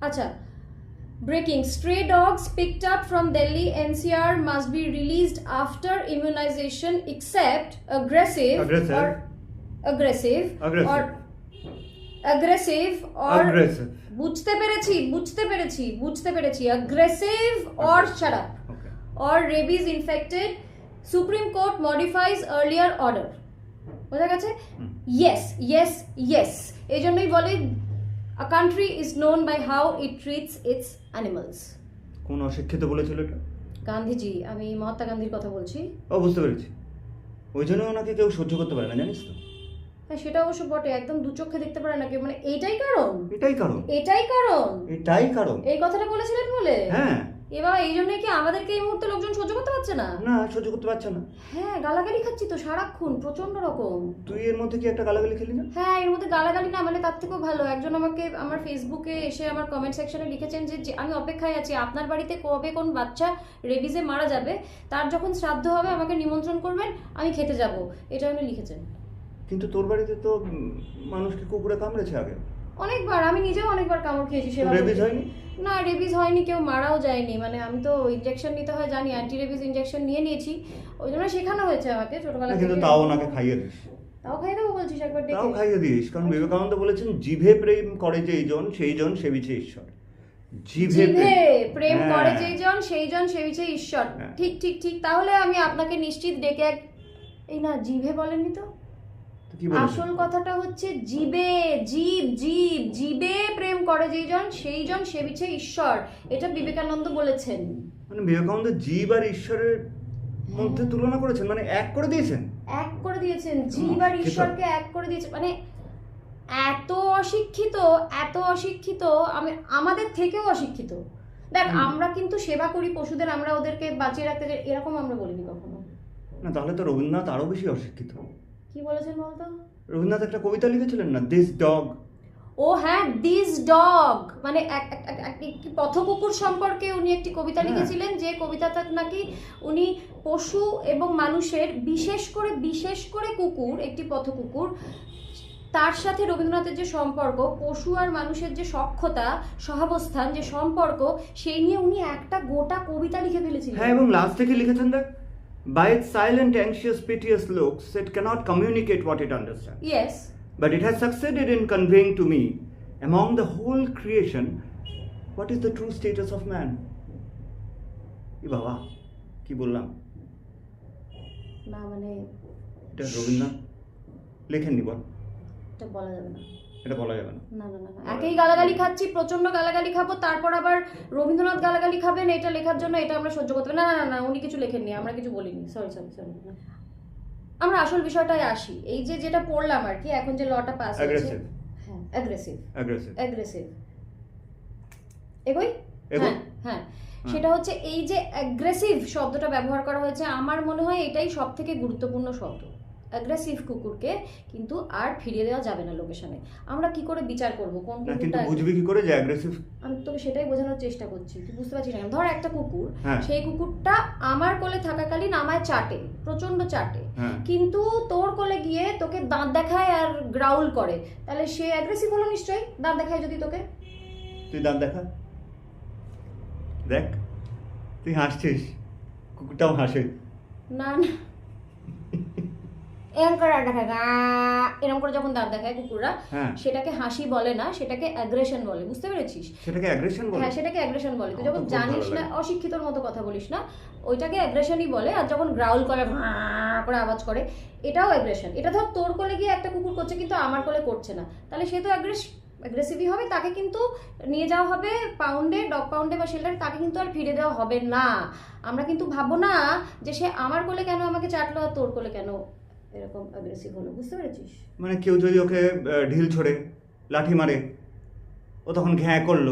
আচ্ছা breaking stray dogs picked up from delhi ncr must be released after immunization except aggressive, Aggressive. or aggressive, Aggressive. or aggressive or Aggressive. বুঝতে পেরেছি বুঝতে পেরেছি বুঝতে পেরেছি aggressive or shut up Okay. or rabies infected supreme court modifies earlier order বোঝা গেছে হুম। Yes yes yes এই জন্যই বলে a country is known by how it treats its animals কোন অশিক্ষিত বলেছিল এটা? গান্ধীজি আমি মহাত্মা গান্ধীর কথা বলছি। ও বুঝতে পেরেছি। ওই জন্য ওনাকে কেউ সহ্য করতে পারে না জানিস তো? হ্যাঁ সেটা অবশ্য বটে একদম দু চোখে দেখতে পারে না কেউ। মানে এটাই কারণ। এটাই কারণ। এটাই কারণ। এটাই কারণ। এই কথাটা বলেছিলেন বলে? হ্যাঁ। এবার এই জন্যই কি আমাদেরকে এই মুহূর্তে লোকজন সহ্য করতে পারছে না? না সহ্য করতে পারছে না। হ্যাঁ গালাগালি খাচ্ছি তো সারাক্ষণ প্রচণ্ড রকম। তুই এর মধ্যে কি একটা গালাগালি খেলি না? হ্যাঁ এর মধ্যে গালাগালি না মানে তার থেকেও ভালো। একজন আমাকে আমার ফেসবুকে এসে আমার কমেন্ট সেকশনে লিখেছেন যে যে আমি অপেক্ষায় আছি। আপনার বাড়িতে কবে কোন বাচ্চা রেবিজে মারা যাবে তার যখন শ্রাদ্ধ হবে আমাকে নিমন্ত্রণ করবেন আমি খেতে যাব। এটা উনি লিখেছেন। কিন্তু তোর বাড়িতে তো মানুষকে কুকুরে কামড়েছে আগে? অনেকবার আমি নিজেও অনেকবার কামড় খেয়েছি সেবা রেবিজ হয়নি? না রেবিজ হয়নি কেউ মারাও যায়নি। মানে আমি তো ইনজেকশন নিতে হয় জানি অ্যান্টি রেবিজ ইনজেকশন নিয়ে নিয়েছি। ওই জন্য শেখানো হয়েছে আমাকে ছোটবেলা না, কিন্তু থেকে। তাও ওনাকে খাইয়ে দিস। তাও খাইয়ে দেবো বলছিস একবার তাও খাইয়ে দিস কারণ বিবেকানন্দ বলেছেন জিভে প্রেম করে যেই জন সেই জন সেবিছে ঈশ্বর। জিভে প্রেম হ্যাঁ। করে যেই জন সেই জন সেবিছে ঈশ্বর। হ্যাঁ। ঠিক ঠিক ঠিক তাহলে আমি আপনাকে নিশ্চিত ডেকে এক এই না জিভে বলেননি তো? আসল কথাটা হচ্ছে জিবে জীব জীব জীবে প্রেম করে যেই জন সেই জন সেবিছে ঈশ্বর। এটা বিবেকানন্দ বলেছেন। মানে বিবেকানন্দ জীব আর ঈশ্বরের মধ্যে তুলনা করেছেন মানে এক করে দিয়েছেন? এক করে দিয়েছেন। জীব আর ঈশ্বরকে এক করে দিয়েছেন মানে এত অশিক্ষিত এত অশিক্ষিত আমি আমাদের থেকেও অশিক্ষিত। দেখ আমরা কিন্তু সেবা করি পশুদের আমরা ওদেরকে বাঁচিয়ে রাখতে চাই এরকম আমরা বলিনি কখনো। না তাহলে তো রবীন্দ্রনাথ আরও বেশি অশিক্ষিত। কি বলেছেন বলতো? রবীন্দ্রনাথ একটা কবিতা লিখেছিলেন না? দিস ডগ ও হ্যাঁ দিস ডগ মানে এক- এক- এক- এক- একটি পথকুকুর সম্পর্কে উনি একটি কবিতা হ্যাঁ। লিখেছিলেন যে কবিতাটা নাকি উনি পশু এবং মানুষের বিশেষ করে বিশেষ করে কুকুর একটি পথকুকুর তার সাথে রবীন্দ্রনাথের যে সম্পর্ক পশু আর মানুষের যে সক্ষতা সহাবস্থান যে সম্পর্ক সেই নিয়ে উনি একটা গোটা কবিতা লিখে ফেলেছিলেন। হ্যাঁ এবং লাস্টে কি লিখেছেন দেখ। By it silent anxious piteous looks it cannot communicate what it understand yes But it has succeeded in conveying to me, among the whole creation, what is the true status of man? এ বাবা কি বললাম না মানে এটা রবীন্দ্রনাথ লেখেননি বল এটা বলা যাবে না। এটা বলা যাবে না। না না না না। গালাগালি খাচ্ছি প্রচণ্ড গালাগালি খাব তারপর আবার রবীন্দ্রনাথ গালাগালি খাবেন এটা লেখার জন্য এটা আমরা সহ্য করতে না। না না উনি কিছু লেখেননি আমরা কিছু বলিনি। সরি সরি সরি আমরা আসল বিষয়টায় আসি। এই যে যেটা পড়লাম আর কি এখন যে লটা পাস হয়েছে। হ্যাঁ অ্যাগ্রেসিভ অ্যাগ্রেসিভ অ্যাগ্রেসিভ এগোই হ্যাঁ হ্যাঁ। সেটা হচ্ছে এই যে অ্যাগ্রেসিভ শব্দটা ব্যবহার করা হয়েছে আমার মনে হয় এটাই সব থেকে গুরুত্বপূর্ণ শব্দ। অ্যাগ্রেসিভ কুকুরকে কিন্তু আর ফিরিয়ে দেওয়া যাবে না লোকেশনে আমরা কি করে বিচার করব? কোন কুকুরটা বুঝবি কি করে যে অ্যাগ্রেসিভ আমি তোকে সেটাই বোঝানোর চেষ্টা করছি। তুই বুঝতে পারছিস না। ধর একটা কুকুর হ্যাঁ। সেই কুকুরটা আমার কোলে থাকাকালীন আমায় চাটে প্রচণ্ড চাটে। হ্যাঁ। কিন্তু তোর কোলে গিয়ে তোকে দাঁত দেখায় আর গ্রাউল করে। তাহলে সে অ্যাগ্রেসিভ হলো নিশ্চয়ই? দাঁত দেখায় যদি তোকে। তুই দাঁত দেখা। দেখ। তুই হাসছিস। কুকুরটাও হাসে। না না। এরকম করে দেখায় এরকম করে যখন দাঁত দেখায় কুকুররা হ্যাঁ। সেটাকে হাসি বলে না সেটাকে অ্যাগ্রেশন বলে বুঝতে পেরেছিস? সেটাকে অ্যাগ্রেশন বলে? হ্যাঁ সেটাকে অ্যাগ্রেশন বলে। তুই যখন জানিস না অশিক্ষিতর মতো কথা বলিস না ওইটাকে অ্যাগ্রেশনই বলে আর যখন গ্রাউল করে করে আওয়াজ করে এটাও অ্যাগ্রেশন এটা ধর তোর কোলে গিয়ে একটা কুকুর করছে কিন্তু আমার কোলে করছে না। তাহলে সে তো অ্যাগ্রেস অ্যাগ্রেসিভই হবে তাকে কিন্তু নিয়ে যাওয়া হবে পাউন্ডে ডগ পাউন্ডে বা শেল্টারে তাকে কিন্তু আর ফিরে দেওয়া হবে না। আমরা কিন্তু ভাববো না যে সে আমার কোলে কেন আমাকে চাটলো আর তোর কোলে কেন এরকম অ্যাগ্রেসিভ হলো বুঝতে পেরেছিস? মানে কেউ যদি ওকে ঢিল ছড়ে লাঠি মারে ও তখন ঘ্যাঁ করল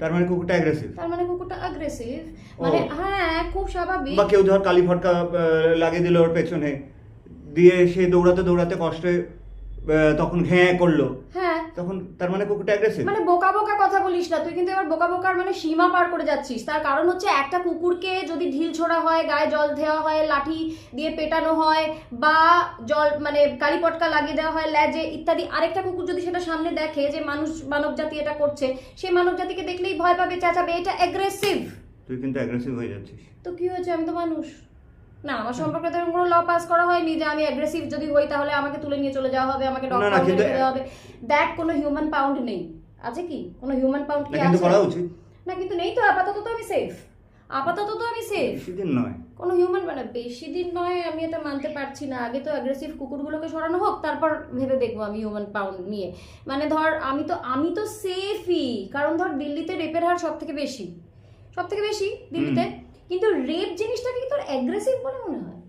তার মানে কুকুরটা অ্যাগ্রেসিভ তার মানে কুকুরটা অ্যাগ্রেসিভ মানে হ্যাঁ খুব স্বাভাবিক। বা কেউ ধর কালি ফটকা লাগিয়ে দিল ওর পেছনে দিয়ে সে দৌড়াতে দৌড়াতে কষ্টে তখন ঘ্যাঁ করল। হ্যাঁ। তখন তার মানে কুকুরটা অ্যাগ্রেসিভ মানে বোকা বোকা কথা বলিস না তুই কিন্তু এবার বোকা বোকার মানে সীমা পার করে যাচ্ছিস। তার কারণ হচ্ছে একটা কুকুরকে যদি ঢিল ছোড়া হয় গায়ে জল দেওয়া হয় লাঠি দিয়ে পেটানো হয় বা জল মানে কালি পটকা লাগিয়ে দেওয়া হয় ল্যাজে ইত্যাদি আরেকটা কুকুর যদি সেটা সামনে দেখে যে মানুষ মানব জাতি এটা করছে সেই মানব জাতিকে দেখলেই ভয় পাবে চেঁচাবে এটা অ্যাগ্রেসিভ তুই কিন্তু অ্যাগ্রেসিভ হয়ে যাচ্ছিস। তো কি হয়েছে? আমি তো মানুষ। না আমার সম্পর্কে তো কোনো ল পাস করা হয়নি যে আমি অ্যাগ্রেসিভ যদি হই তাহলে আমাকে তুলে নিয়ে চলে যাওয়া হবে আমাকে কিন্তু- রেখে দেওয়া হবে। দ্যাট কোনো হিউম্যান পাউন্ড নেই। আছে কি? কোনো হিউম্যান পাউন্ড কি কিন্তু আছে? না কিন্তু নেই তো আপাতত তো আমি সেফ আপাতত তো আমি সেফ বেশি দিন নয়। কোনো হিউম্যান মানে বেশি দিন নয় আমি এটা মানতে পারছি না। আগে তো অ্যাগ্রেসিভ কুকুরগুলোকে সরানো হোক তারপর ভেবে দেখব আমি হিউম্যান পাউন্ড নিয়ে। মানে ধর আমি তো আমি তো সেফই কারণ ধর দিল্লিতে রেপের হার সব থেকে বেশি। সব থেকে বেশি দিল্লিতে। কিন্তু রেপ জিনিসটাকে কি তোর অ্যাগ্রেসিভ বলে মনে হয়?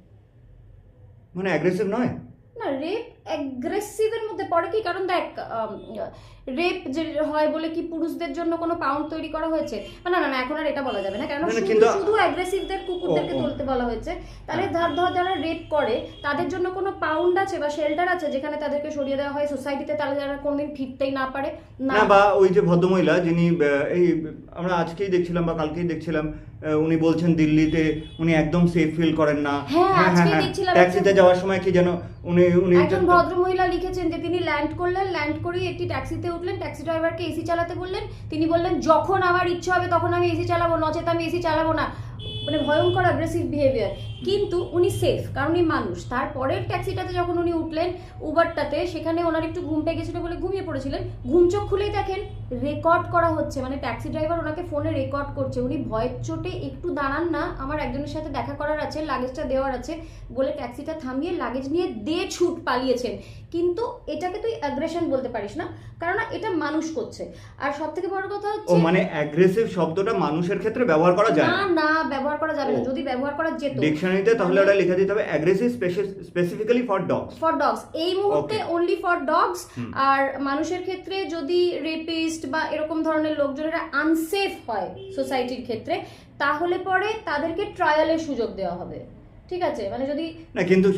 মানে অ্যাগ্রেসিভ নয়? না রেপ অ্যাগ্রেসিভের মধ্যে পড়ে কি? কারণ দেখ রেপ যে হয় বলে কি পুরুষদের জন্য কোনো পাউন্ড তৈরি করা হয়েছে? না না না এখন আর এটা বলা যাবে না। কারণ শুধু অ্যাগ্রেসিভদের কুকুরদেরকে। তুলতে বলা হয়েছে। তাহলে ধর ধর যারা রেপ করে তাদের জন্য কোনো পাউন্ড আছে বা শেল্টার আছে যেখানে তাদেরকে সরিয়ে দেওয়া হয়? সোসাইটিতে তাহলে যারা কোনোদিন ফিরতেই না পারে না বা ওই যে ভদ্রমহিলা যিনি এই আমরা আজকেই দেখছিলাম বা কালকেই দেখছিলাম উনি বলছেন দিল্লিতে উনি একদম সেফ ফিল করেন না। হ্যাঁ, দেখছিলাম ট্যাক্সিতে যাওয়ার সময় কি যেন উনি উনি একজন ভদ্রমহিলা লিখেছেন যে তিনি ল্যান্ড করলেন ল্যান্ড করেই একটি ট্যাক্সিতে উঠলেন ট্যাক্সি ড্রাইভারকে এসি চালাতে বললেন, তিনি বললেন, যখন আমার ইচ্ছা হবে তখন আমি এসি চালাবো, নচেত আমি এসি চালাবো না। মানে ভয়ঙ্কর অ্যাগ্রেসিভ বিহেভিয়ার কিন্তু উনি সেফ কারণ উনি মানুষ। তারপরের ট্যাক্সিটাতে যখন উনি উঠলেন উবারটাতে সেখানে ওনার একটু ঘুম পেয়ে গেছিল বলে ঘুমিয়ে পড়েছিলেন। ঘুম চোখ খুলেই দেখেন রেকর্ড করা হচ্ছে মানে ট্যাক্সি ড্রাইভার ওনাকে ফোনে রেকর্ড করছে। উনি ভয়ের চোটে একটু দাঁড়ান না আমার একজনের সাথে দেখা করার আছে লাগেজটা দেওয়ার আছে বলে ট্যাক্সিটা থামিয়ে লাগেজ নিয়ে দে ছুট পালিয়েছেন। কিন্তু এটাকে তুই অ্যাগ্রেশন বলতে পারিস না কারণ এটা মানুষ করছে। আর সব থেকে বড় কথা ও হচ্ছে মানে অ্যাগ্রেসিভ শব্দটা মানুষের ক্ষেত্রে ব্যবহার করা যায় না? না ব্যবহার করা যাবে না। যদি ব্যবহার করা যেত ডিকশনারিতে তাহলে ওটা লিখে দিতে হবে aggressive specifically for dogs for dogs এই মুহূর্তে. অনলি ফর ডগস আর মানুষের ক্ষেত্রে যদি রেপিস্ট বা এরকম ধরনের লোকজনেরা আনসেফ হয় সোসাইটির ক্ষেত্রে তাহলে পরে তাদেরকে ট্রায়ালের সুযোগ দেওয়া হবে। ঠিক আছে? মানে যদি না কিন্তু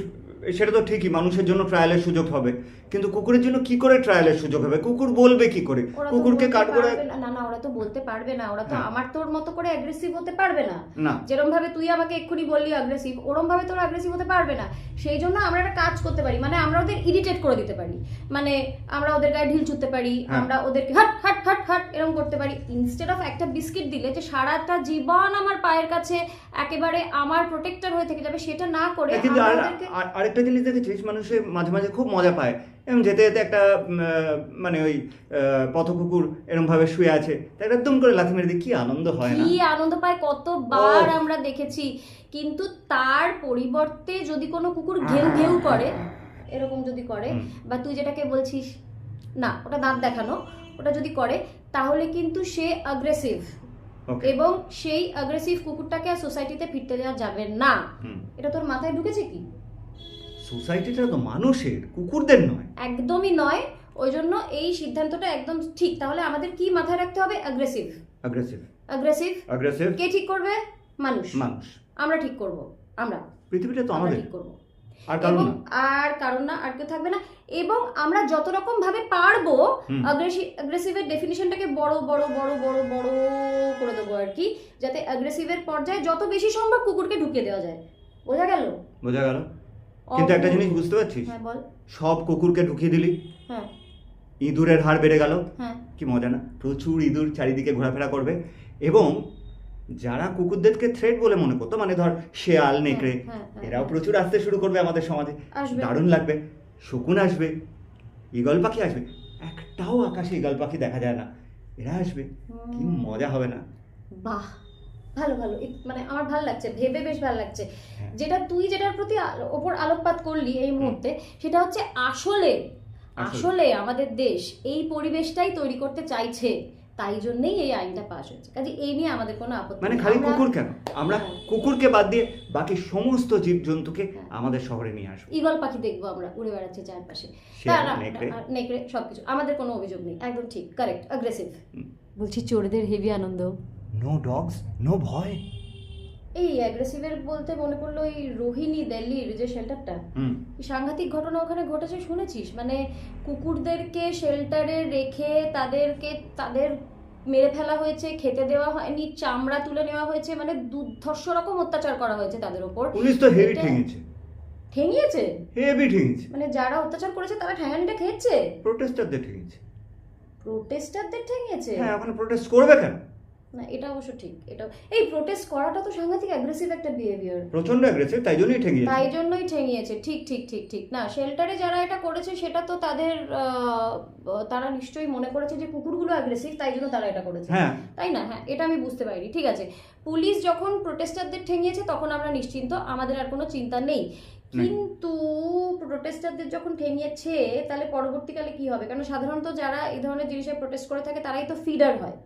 সেটা তো ঠিকই মানুষের জন্য ট্রায়ালের সুযোগ হবে। কিন্তু কুকুরের জন্য কি করে ট্রায়ালের সুযোগ হবে? কুকুর বলবে কি করে? কুকুরকে কাট করে না না ওরা তো বলতে পারবে না ওরা তো হ্যাঁ। আমার তোর মতো করে অ্যাগ্রেসিভ হতে পারবে না। যেরকম ভাবে তুই আমাকে এক্ষুনি বললি অ্যাগ্রেসিভ ওরম ভাবে তোরা অ্যাগ্রেসিভ হতে পারবে না। সেই জন্য আমরা একটা কাজ করতে পারি মানে আমরা ওদের ইরিটেট করে দিতে পারি। মানে আমরা ওদের গায়ে ঢিল ছুটতে পারি হ্যাঁ। আমরা ওদেরকে হাট হাট হাট হাট এরকম করতে পারি। ইনস্টেড অফ একটা বিস্কিট দিলে যে সারাটা জীবন আমার পায়ের কাছে একেবারে আমার প্রোটেক্টর হয়ে থেকে যাবে সেটা না করে কিন্তু আরেকটা জিনিস দেখেছিস মানুষে মাঝে মাঝে খুব মজা পায় এবং যেতে যেতে একটা মানে ওই আহ, পথকুকুর এরকম ভাবে শুয়ে আছে। তাই একদম করে লাথি মেরে দিয়ে কি আনন্দ হয় না? কি আনন্দ পায় কতবার আমরা দেখেছি। কিন্তু তার পরিবর্তে যদি কোনো কুকুর ঘেউ ঘেউ করে এরকম যদি করে বা তুই যেটাকে বলছিস না ওটা দাঁত দেখানো ওটা যদি করে তাহলে কিন্তু সে অ্যাগ্রেসিভ ওকে। এবং সেই অ্যাগ্রেসিভ কুকুরটাকে সোসাইটিতে ফিরতে দেওয়া যাবে না। এটা তোর মাথায় ঢুকেছে কি? সোসাইটিটা তো মানুষের কুকুরদের নয়। একদমই নয়। ওই জন্য এই সিদ্ধান্তটা একদম ঠিক। তাহলে আমাদের কি মাথায় রাখতে হবে? অ্যাগ্রেসিভ অ্যাগ্রেসিভ অ্যাগ্রেসিভ অ্যাগ্রেসিভ কে ঠিক করবে? মানুষ। মানুষ। আমরা ঠিক করব। আমরা। পৃথিবীটা তো আমাদের। ঠিক করব। আর কারণ না। আর কারণ না আর কেউ থাকবে না। এবং আমরা যত রকম ভাবে পারব। অ্যাগ্রেসিভের ডেফিনিশনটাকে বড় বড় বড় বড় বড় করে দেবো আর কি। যাতে অ্যাগ্রেসিভের পর্যায়ে যত বেশি সম্ভব কুকুরকে ঢুকিয়ে দেওয়া যায়। বোঝা গেল? বোঝা গেল। কিন্তু একটা জিনিস বুঝতে পারছিস? হ্যাঁ বল। সব কুকুরকে ঢুকিয়ে দিলি। হ্যাঁ। ইঁদুরের হার বেড়ে গেল। হ্যাঁ। কি মজা না। প্রচুর ইঁদুর চারিদিকে ঘোরাফেরা করবে এবং যারা কুকুরদেরকে থ্রেট বলে মনে করতো মানে ধর শেয়াল নেকড়ে এরাও। প্রচুর আসতে শুরু করবে আমাদের সমাজে। দারুণ লাগবে। শকুন আসবে। ঈগল পাখি আসবে। একটাও আকাশে ঈগল পাখি দেখা যায় না। এরা আসবে। কি মজা হবে না। বাহ। ভালো ভালো। মানে আমার ভালো লাগছে ভেবে বেশ ভালো লাগছে। হ্যাঁ। যেটা তুই যেটার প্রতি ওপর আলোকপাত করলি এই মুহূর্তে সেটা হচ্ছে আসলে আসলে। আমাদের দেশ এই পরিবেশটাই তৈরি করতে চাইছে তাই জন্যই এই আইনটা পাশ হয়েছে। কাজে এই নিয়ে আমাদের কোনো আপত্তি মানে। খালি আমরা- কুকুর কেন? আমরা হ্যাঁ। কুকুরকে বাদ দিয়ে বাকি সমস্ত জীবজন্তুকে হ্যাঁ। আমাদের শহরে নিয়ে আসব। ঈগল পাখি দেখব আমরা উড়ে বেড়াচ্ছে চারপাশে। নেকড়ে। সবকিছু। আমাদের কোনো অভিযোগ নেই। একদম ঠিক কারেক্ট অ্যাগ্রেসিভ বলছি চোরদের হেভি আনন্দ। নো ডগস নো ভয় এই অ্যাগ্রেসিভের বলতে মনে পড়ল ওই রোহিণী দিল্লির যে শেল্টারটা হুম। সাংঘাতিক ঘটনা ওখানে ঘটেছে শুনেছিস? মানে কুকুরদেরকে শেল্টারে রেখে তাদেরকে তাদের মেরে ফেলা হয়েছে খেতে দেওয়া হয়নি চামড়া তুলে নেওয়া হয়েছে মানে দুর্ধর্ষ রকম অত্যাচার করা হয়েছে তাদের ওপর। পুলিশ তো হেভি ঠেঙেছে। ঠেঙিয়েছে? হেভি ঠেঙেছে। মানে যারা অত্যাচার করেছে তারা ঠ্যাঙ্গানিটা খেয়েছে? প্রোটেস্টারদের ঠেঙেছে। প্রোটেস্টারদের ঠেঙিয়েছে হ্যাঁ ওখানে প্রোটেস্ট করবে কেন? না এটা অবশ্য ঠিক। এটা এই প্রোটেস্ট করাটা তো সাংঘাতিক অ্যাগ্রেসিভ একটা বিহেভিয়ার প্রচণ্ড অ্যাগ্রেসিভ তাই জন্যই ঠেঙিয়েছে। তাই জন্যই ঠেঙিয়েছে। ঠিক ঠিক ঠিক ঠিক। না শেল্টারে যারা এটা করেছে সেটা তো তাদের তারা নিশ্চয়ই মনে করেছে যে কুকুরগুলো অ্যাগ্রেসিভ তাই জন্য তারা এটা করেছে। হ্যাঁ। তাই না? হ্যাঁ এটা আমি বুঝতে পারিনি। ঠিক আছে। পুলিশ যখন প্রোটেস্টারদের ঠেঙিয়েছে তখন আমরা নিশ্চিন্ত আমাদের আর কোনো চিন্তা নেই। কিন্তু প্রোটেস্টারদের যখন ঠেঙিয়েছে তাহলে পরবর্তীকালে কি হবে? কারণ সাধারণত যারা এই ধরনের জিনিসে প্রোটেস্ট করে থাকে তারাই তো ফিডার হয়।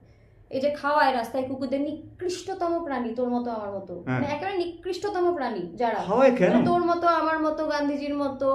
এই যে খাওয়ায় রাস্তায় কুকুরদের নিকৃষ্টতম প্রাণী তোর মতো আমার মতো। হ্যাঁ। মানে একেবারে নিকৃষ্টতম প্রাণী যারা। খাওয়ায় কেন? মানে তোর মতো আমার মতো গান্ধীজির মতো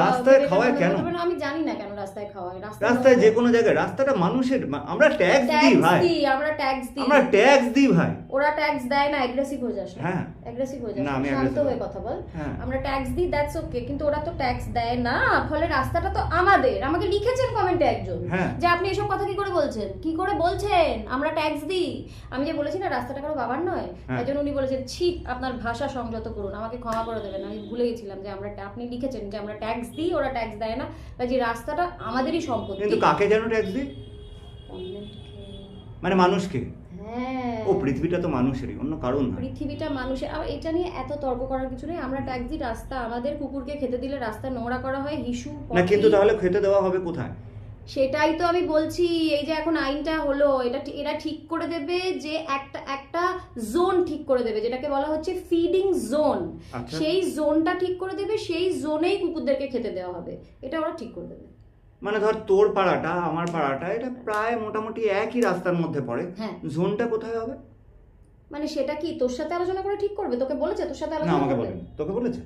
রাস্তায় খাওয়ায় কেন? আমি জানি না কেন রাস্তায় খাওয়ায়। রাস্তায় যে কোনো জায়গায় রাস্তাটা মানুষের আমরা ট্যাক্স দিই ভাই। আমরা ট্যাক্স দিই। আমরা ট্যাক্স দিই ভাই। ওরা ট্যাক্স দেয় না অ্যাগ্রেসিভ হয়ে যাস হ্যাঁ। অ্যাগ্রেসিভ হয়ে যাস না, আমি শান্ত হয়ে কথা বল। হ্যাঁ। আমরা ট্যাক্স দিই দ্যাটস ওকে কিন্তু ওরা তো ট্যাক্স দেয় না ফলে রাস্তাটা তো আমাদের। আমাকে লিখেছেন কমেন্টে একজন হ্যাঁ। যে আপনি এসব কথা কি করে বলছেন? কি করে বলছেন? আমরা ট্যাক্স দিই। আমি যে বলেছি না রাস্তাটা কারও বাবার নয় হ্যাঁ। তাই জন্য উনি বলেছেন ছি আপনার ভাষা সংযত করুন। আমাকে ক্ষমা করে দেবেন আমি ভুলে গেছিলাম যে আমরা আপনি লিখেছেন যে আমরা ট্যাক্স দিই ওরা ট্যাক্স দেয় না। কাজে রাস্তাটা আমাদেরই সম্পত্তি। কিন্তু কাকে যেন ট্যাক্স দিই? মানে মানুষকে। হ্যাঁ। ও পৃথিবীটা তো মানুষেরই অন্য কারণ না। পৃথিবীটা মানুষের আর এটা নিয়ে এত তর্ক করার কিছু নেই। আমরা ট্যাক্স দিই রাস্তা আমাদের কুকুরকে খেতে দিলে রাস্তা নোংরা করা হয় হিসু না কিন্তু তাহলে খেতে দেওয়া হবে কোথায়? সেটাই তো আমি বলছি এই যে এখন আইনটা হলো এটা এরা ঠিক করে দেবে যে একটা একটা জোন ঠিক করে দেবে যেটাকে বলা হচ্ছে ফিডিং জোন আচ্ছা। সেই জোনটা ঠিক করে দেবে সেই জোনেই কুকুরদেরকে খেতে দেওয়া হবে এটা ওরা ঠিক করে দেবে। মানে ধর তোর পাড়াটা আমার পাড়াটা এটা প্রায় মোটামুটি একই রাস্তার মধ্যে পড়ে। হ্যাঁ। জোনটা কোথায় হবে? মানে সেটা কি তোর সাথে আলোচনা করে ঠিক করবে? তোকে বলেছে তোর সাথে আলোচনা আমাকে বলেনি। তোকে বলেছে?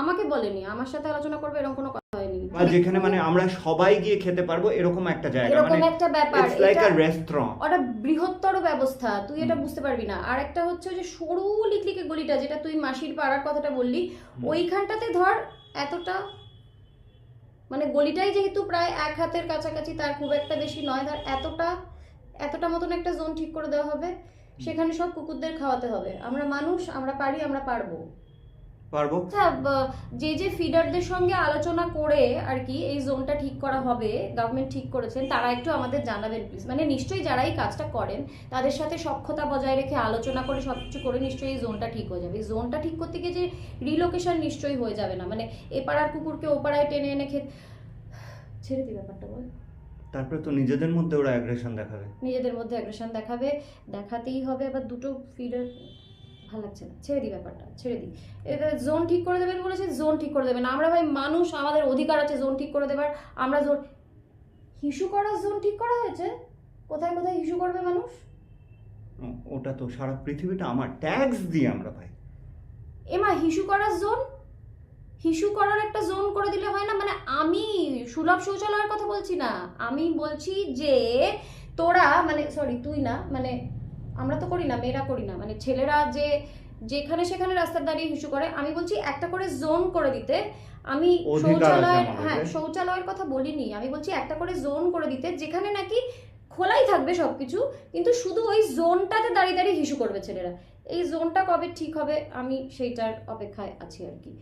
আমাকে বলেনি আমার সাথে আলোচনা করবে এরকম কোনো কথা হয়নি। বা যেখানে মানে আমরা সবাই গিয়ে খেতে পারব এরকম একটা জায়গা। এরকম মানে একটা ব্যাপার। ইটস লাইক আ রেস্টুরেন্ট ওটা বৃহত্তর ব্যবস্থা তুই এটা বুঝতে পারবি না। আর একটা হচ্ছে যে সরু লিকলিকে গলিটা যেটা তুই মাসির পাড়ার কথাটা বললি ওইখানটাতে ধর এতটা মানে গলিটাই যেহেতু প্রায় এক হাতের কাছাকাছি তার খুব একটা বেশি নয় ধর এতটা এতটা মতন একটা জোন ঠিক করে দেওয়া হবে সেখানে সব কুকুরদের খাওয়াতে হবে। আমরা মানুষ আমরা পারি আমরা পারব। পারব? আচ্ছা যে যে ফিডারদের সঙ্গে আলোচনা করে আর কি এই জোনটা ঠিক করা হবে গভর্নমেন্ট ঠিক করেছেন তারা একটু আমাদের জানাবেন প্লিজ মানে নিশ্চয়ই যারা এই কাজটা করেন তাদের সাথে সক্ষতা বজায় রেখে আলোচনা করে সব কিছু করে নিশ্চয়ই এই জোনটা ঠিক হয়ে যাবে। এই জোনটা ঠিক করতে গিয়ে যে রিলোকেশন নিশ্চয়ই হয়ে যাবে না। মানে এ পাড়ার কুকুরকে ও পাড়ায় টেনে এনে খেত ছেড়ে দিই ব্যাপারটা বল। তারপরে তো নিজেদের মধ্যে ওরা অ্যাগ্রেশন দেখাবে। নিজেদের মধ্যে অ্যাগ্রেশন দেখাবে দেখাতেই হবে। আবার দুটো ফিডার ভালো লাগছে না। ছেড়ে দিই ব্যাপারটা ছেড়ে দিই। এটা জোন ঠিক করে দেবেন বলেছে জোন ঠিক করে দেবেন আমরা ভাই মানুষ আমাদের অধিকার আছে জোন ঠিক করে দেবার। আমরা জোন হিসু করার জোন ঠিক করা হয়েছে? কোথায় কোথায় হিসু করবে মানুষ? ওটা তো সারা পৃথিবীটা আমার ট্যাক্স দিই আমরা ভাই। এমা হিসু করার জোন হিসু করার একটা জোন করে দিলে হয় না? মানে আমি সুলভ শৌচালয়ের কথা বলছি না। আমি বলছি যে তোরা মানে সরি তুই না মানে আমরা তো করি না মেয়েরা করি না। মানে ছেলেরা যে যেখানে সেখানে রাস্তার দাঁড়িয়ে হিসু করে আমি বলছি একটা করে জোন করে দিতে। আমি শৌচালয়ের হ্যাঁ শৌচালয়ের কথা বলিনি। আমি বলছি একটা করে জোন করে দিতে যেখানে নাকি খোলাই থাকবে সব কিছু কিন্তু শুধু ওই জোনটাতে দাঁড়িয়ে দাঁড়িয়ে হিসু করবে ছেলেরা। এই জোনটা কবে ঠিক হবে, আমি সেইটার অপেক্ষায় আছি আর কি।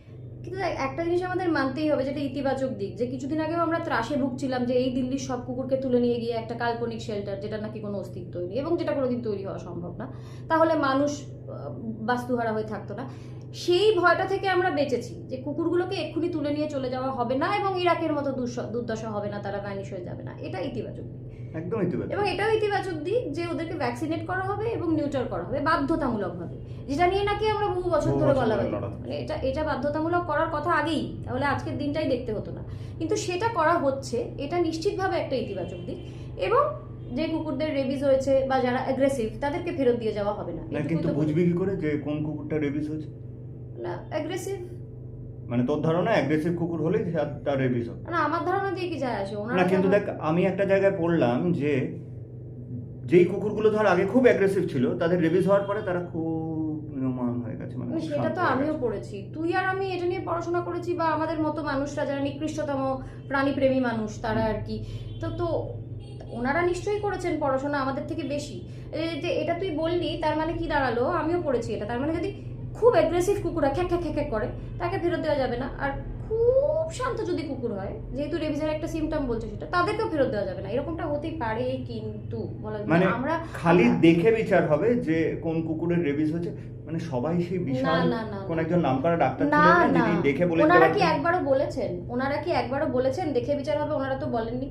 কিন্তু একটা জিনিস আমাদের মানতেই হবে, যেটা ইতিবাচক দিক, যে কিছুদিন আগেও আমরা ত্রাসে ভুগছিলাম যে এই দিল্লির সব কুকুরকে তুলে নিয়ে গিয়ে একটা কাল্পনিক শেল্টার যেটা নাকি কোনো অস্তিত্ব নেই, এবং যেটা কোনোদিন তৈরি হওয়া সম্ভব না, তাহলে মানুষ বাস্তুহারা হয়ে থাকতো না। সেই ভয়টা থেকে আমরা বেঁচেছি, যে কুকুরগুলোকে এক্ষুনি তুলে নিয়ে চলে যাওয়া হবে না, এবং ইরাকের মতো দুর্দশা হবে না, তারা ভ্যানিশ হয়ে যাবে না, এটা ইতিবাচক দিক। একদম ইতিবাচক। এবং এটাও ইতিবাচক দিক যে ওদেরকে ভ্যাকসিনেট করা হবে এবং নিউটার করা হবে বাধ্যতামূলকভাবে। যেটা নিয়ে নাকি আমরা বহু বছর ধরে বলা হয় মানে এটা এটা বাধ্যতামূলক করার কথা আগেই তাহলে আজকের দিনটাই দেখতে হতো না। কিন্তু সেটা করা হচ্ছে এটা নিশ্চিতভাবে একটা ইতিবাচক দিক। এবং যে কুকুরদের রেবিজ হয়েছে বা যারা অ্যাগ্রেসিভ তাদেরকে ফেরত দিয়ে যাওয়া হবে না। কিন্তু বুঝবি কি করে যে কোন কুকুরটা রেবিস হচ্ছে না অ্যাগ্রেসিভ মানে তোর ধারণা অ্যাগ্রেসিভ কুকুর হলেই তার- রেবিস হবে। না আমার ধারণা দিয়ে কি যায় আসে? ওনারা না কিন্তু দেখ আমি একটা জায়গায় পড়লাম যে যেই কুকুরগুলো ধর আগে খুব অ্যাগ্রেসিভ ছিল তাদের রেবিস হওয়ার পরে তারা খুব নিয়ম- মানে সেটা তো আমিও পড়েছি। তুই আর আমি এটা নিয়ে পড়াশোনা করেছি বা আমাদের মতো মানুষরা যারা নিকৃষ্টতম প্রাণীপ্রেমী মানুষ তারা আর কি। তো তো ওনারা নিশ্চয়ই করেছেন পড়াশোনা আমাদের থেকে বেশি। যে এটা তুই বললি তার মানে কি দাঁড়াল? আমিও পড়েছি এটা। তার মানে যদি খুব অ্যাগ্রেসিভ কুকুরা খ্যাঁক খ্যাঁক খ্যাক করে তাকে ফেরত দেওয়া যাবে না। আর খুব শান্ত যদি কুকুর হয় যেহেতু রেবিজের একটা সিমটম বলছে সেটা তাদেরকেও ফেরত দেওয়া যাবে না। এরকমটা হতেই পারে কিন্তু। মানে আমরা খালি দেখে বিচার হবে যে কোন কুকুরের রেবিস হয়েছে মানে সবাই সেই বিশাল কোন। একজন নামকরা ডাক্তার ছিলেন যিনি দেখে বলে ওনারা কি একবারও বলেছেন? ওনারা কি একবারও বলেছেন? দেখে বিচার হবে ওনারা তো বলেননি।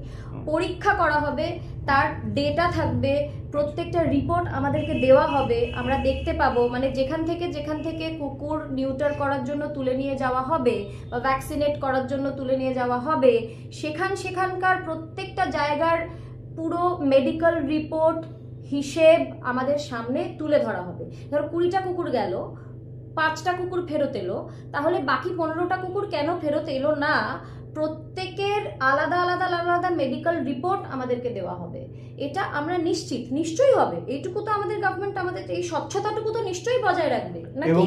পরীক্ষা করা হবে তার ডেটা থাকবে প্রত্যেকটা রিপোর্ট আমাদেরকে দেওয়া হবে আমরা দেখতে পাবো। মানে যেখান থেকে যেখান থেকে কুকুর নিউটার করার জন্য তুলে নিয়ে যাওয়া হবে বা ভ্যাকসিনেট করার জন্য তুলে নিয়ে যাওয়া হবে। সেখান সেখানকার প্রত্যেকটা জায়গার পুরো মেডিকেল রিপোর্ট হিসেব আমাদের সামনে তুলে ধরা হবে। ধরো কুড়িটা কুকুর গেল, পাঁচটা কুকুর ফেরত এলো, তাহলে বাকি পনেরোটা কুকুর কেন ফেরত এলো না? প্রত্যেকের আলাদা আলাদা আলাদা মেডিকেল রিপোর্ট আমাদেরকে দেওয়া হবে। এটা আমরা নিশ্চিত, নিশ্চয়ই হবে। এইটুকু তো আমাদের গভর্নমেন্ট আমাদের এই স্বচ্ছতাটুকু তো নিশ্চয়ই বজায় রাখবে এবং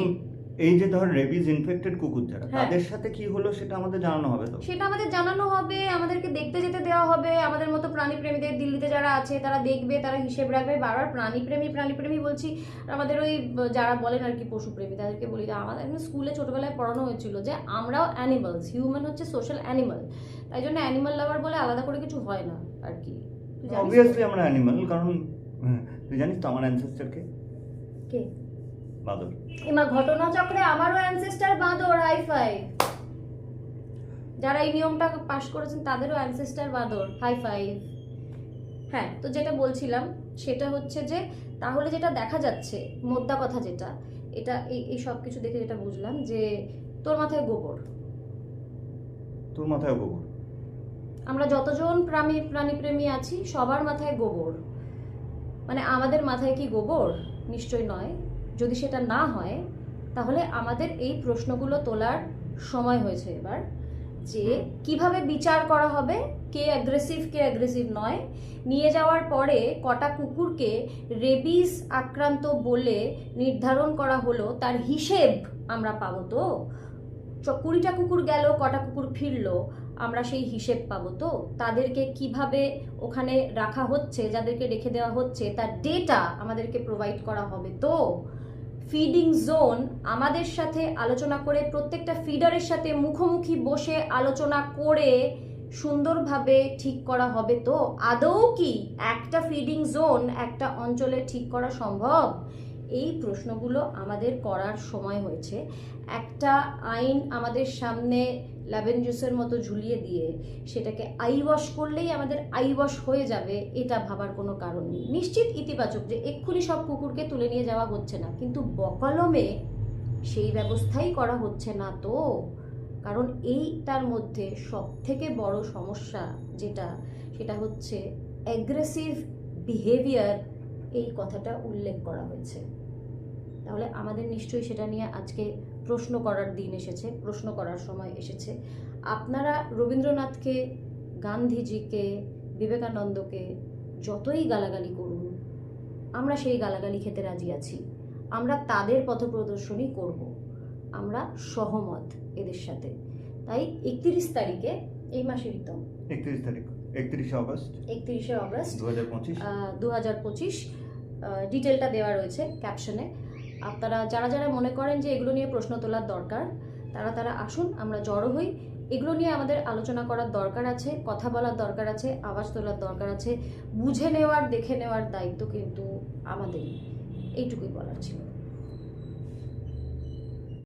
এই যে ধর রেবিস ইনফেক্টেড কুকুর যারা হ্যাঁ। তাদের সাথে কি হলো সেটা আমাদের জানানো হবে তো? সেটা আমাদের জানানো হবে আমাদেরকে দেখতে যেতে দেওয়া হবে আমাদের মতো প্রাণী প্রেমীদের দিল্লিতে যারা আছে তারা দেখবে তারা হিসেব রাখবে। বারবার প্রাণী প্রেমী প্রাণী প্রেমী বলছি আমাদের ওই যারা বলেন আর কি পশুপ্রেমী তাদেরকে বলি যে আমাদের স্কুলে ছোটবেলায় পড়ানো হয়েছিল যে আমরাও অ্যানিমালস হিউম্যান হচ্ছে সোশ্যাল অ্যানিমাল তাই জন্য অ্যানিমাল লাভার বলে আলাদা করে কিছু হয় না আর কি? অবভিয়াসলি আমরা অ্যানিমাল কারণ হ্যাঁ, তুই জানিস তো আমার অ্যানসেস্টারকে কে? বাদর। এমা ঘটনা চক্রে আমারও অ্যানসেস্টার বাঁদর হাই ফাই যারা এই নিয়মটা পাশ করেছেন তাদেরও অ্যানসেস্টার বাঁদর হাই ফাইভ হ্যাঁ তো যেটা বলছিলাম সেটা হচ্ছে যে তাহলে যেটা দেখা যাচ্ছে মোদ্দা কথা যেটা এটা এই এই সব কিছু দেখে যেটা বুঝলাম যে তোর মাথায় গোবর। তোর মাথায় গোবর? আমরা যতজন প্রাণী প্রাণীপ্রেমী আছি সবার মাথায় গোবর। মানে আমাদের মাথায় কি গোবর? নিশ্চয় নয়। যদি সেটা না হয় তাহলে আমাদের এই প্রশ্নগুলো তোলার সময় হয়েছে এবার যে কীভাবে বিচার করা হবে কে অ্যাগ্রেসিভ কে অ্যাগ্রেসিভ নয়। নিয়ে যাওয়ার পরে কটা কুকুরকে রেবিস আক্রান্ত বলে নির্ধারণ করা হলো তার হিসেব আমরা পাবো তো? কুড়িটা কুকুর গেল কটা কুকুর ফিরলো আমরা সেই হিসেব পাবো তো? তাদেরকে কীভাবে ওখানে রাখা হচ্ছে যাদেরকে রেখে দেওয়া হচ্ছে তার ডেটা আমাদেরকে প্রোভাইড করা হবে তো? ফিডিং জোন আমাদের সাথে আলোচনা করে প্রত্যেকটা ফিডারের সাথে মুখোমুখি বসে আলোচনা করে সুন্দরভাবে ঠিক করা হবে তো? আদৌ কি একটা ফিডিং জোন একটা অঞ্চলে ঠিক করা সম্ভব? এই প্রশ্নগুলো আমাদের করার সময় হয়েছে। একটা আইন আমাদের সামনে লেবেন জুসের মতো ঝুলিয়ে দিয়ে সেটাকে আই ওয়াশ করলেই আমাদের আই ওয়াশ হয়ে যাবে, এটা ভাবার কোনো কারণ নেই। নিশ্চিত ইতিবাচক যে এক্ষুনি সব কুকুরকে তুলে নিয়ে যাওয়া হচ্ছে না, কিন্তু বকলমে সেই ব্যবস্থাই করা হচ্ছে না তো। কারণ এইটার মধ্যে সব থেকে বড় সমস্যা যেটা, সেটা হচ্ছে অ্যাগ্রেসিভ বিহেভিয়ার এই কথাটা উল্লেখ করা হয়েছে। তাহলে আমাদের নিশ্চয়ই সেটা নিয়ে আজকে প্রশ্ন করার দিন এসেছে প্রশ্ন করার সময় এসেছে। আপনারা রবীন্দ্রনাথকে গান্ধীজিকে বিবেকানন্দকে যতই গালাগালি করুন আমরা সেই গালাগালি খেতে রাজি আছি। আমরা তাদের পথপ্রদর্শনই করব। আমরা সহমত এদের সাথে। তাই একত্রিশ তারিখে এই মাসেরই তো একত্রিশ তারিখ একত্রিশে অগস্ট একত্রিশে অগস্ট দু হাজার পঁচিশ। ডিটেলটা দেওয়া রয়েছে ক্যাপশনে আপনারা যারা যারা মনে করেন যে এগুলো নিয়ে প্রশ্ন তোলার দরকার, তারা তারা আসুন, আমরা জড়ো হই। এগুলো নিয়ে আমাদের আলোচনা করার দরকার আছে, কথা বলার দরকার আছে, আওয়াজ তোলার দরকার আছে। বুঝে নেওয়ার, দেখে নেওয়ার দায়িত্ব কিন্তু আমাদেরই। এইটুকুই বলার ছিল।